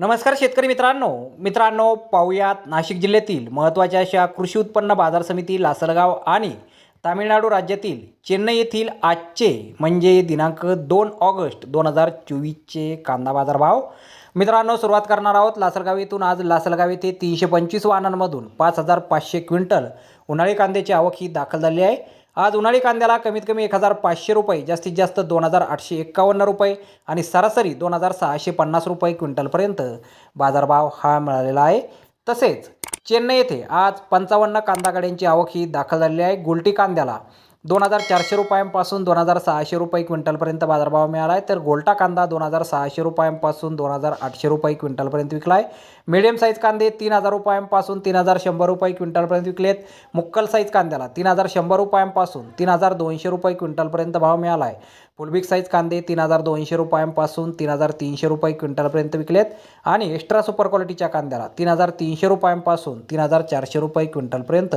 नमस्कार शेतकरी मित्रांनो. मित्रांनो पाहुयात नाशिक जिल्ह्यातील महत्त्वाच्या अशा कृषी उत्पन्न बाजार समिती लासलगाव आणि तामिळनाडू राज्यातील चेन्नई येथील आजचे म्हणजे दिनांक दोन ऑगस्ट दोन हजार चोवीसचे कांदा बाजार भाव मित्रांनो सुरुवात करणार आहोत लासलगाव येथून. आज लासलगाव येथे तीनशे पंचवीस वाहनांमधून पाच हजार पाचशे क्विंटल उन्हाळी कांद्याची आवक ही दाखल झाली आहे. आज उन्हाळी कांद्याला कमीत कमी एक हजार पाचशे रुपये जास्तीत जास्त दोन हजार आठशे एक्कावन्न रुपये आणि सरासरी दोन हजार सहाशे पन्नास रुपये क्विंटलपर्यंत बाजारभाव हा मिळालेला आहे. तसेच चेन्नई येथे आज पंचावन्न कांदा गाड्यांची आवक ही दाखल झालेली आहे. गुलटी कांद्याला दोन हजार चारशे रुपयांपासून दोन हजार सहाशे रुपये क्विंटलपर्यंत बाजारभाव मिळाला आहे तर गोल्टा कांदा दोन हजार सहाशे रुपयांपासून दोन हजार आठशे रुपये क्विंटलपर्यंत विकला आहे मिडियम साईज कांदे तीन हजार रुपयांपासून तीन हजार शंभर रुपये क्विंटलपर्यंत विकलेत. मुक्कल साईज कांद्याला तीन हजार शंभर रुपयांपासून तीन हजार दोनशे रुपये क्विंटलपर्यंत भाव मिळाला आहे फुलबिग साईज कांदे तीन हजार दोनशे रुपयांपासून तीन हजार तीनशे रुपये क्विंटलपर्यंत विकलेत. आणि एक्स्ट्रा सुपर क्वालिटीच्या कांद्याला तीन हजार तीनशे रुपयांपासून तीन हजार चारशे रुपये क्विंटलपर्यंत